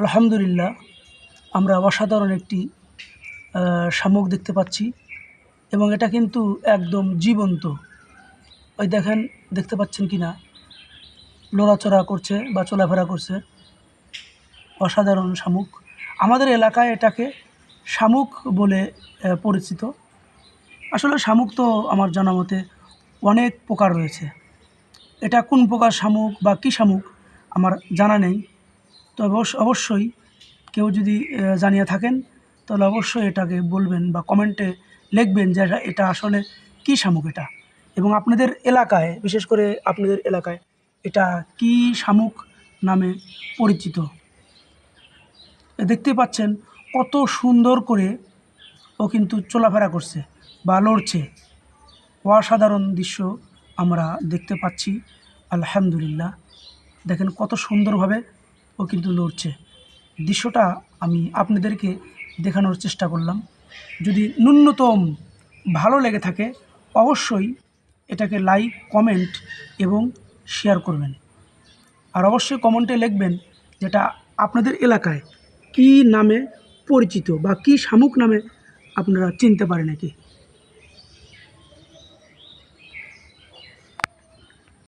আলহামদুলিল্লাহ, আমরা অসাধারণ একটি শামুক দেখতে পাচ্ছি এবং এটা কিন্তু একদম জীবন্ত। ওই দেখেন, দেখতে পাচ্ছেন কি না লড়াচড়া করছে বা চলাফেরা করছে। অসাধারণ শামুক। আমাদের এলাকায় এটাকে শামুক বলে পরিচিত। আসলে শামুক তো আমার জানা মতে অনেক প্রকার রয়েছে। এটা কোন প্রকার শামুক বা কী শামুক আমার জানা নেই। তবে অবশ্য- অবশ্যই কেউ যদি জানিয়ে থাকেন, তাহলে অবশ্যই এটাকে বলবেন বা কমেন্টে লিখবেন যে এটা- আসলে কী শামুক এটা? এবং আপনাদের এলাকায়, বিশেষ করে আপনাদের এলাকায়, এটা কী শামুক নামে পরিচিত? দেখতে পাচ্ছেন কত সুন্দর করে ও কিন্তু চলাফেরা করছে বা লড়ছে। অসাধারণ দৃশ্য আমরা দেখতে পাচ্ছি। আলহামদুলিল্লাহ। দেখেন কত সুন্দরভাবে ও কিন্তু লড়ছে। দৃশ্যটা আমি আপনাদেরকে দেখানোর চেষ্টা করলাম। যদি ন্যূনতম ভালো লেগে থাকে, অবশ্যই এটাকে লাইক, কমেন্ট এবং শেয়ার করবেন। আর অবশ্যই কমেন্টে লিখবেন যেটা আপনাদের এলাকায় কী নামে পরিচিত বা কী শামুক নামে আপনারা চিনতে পারেন নাকি।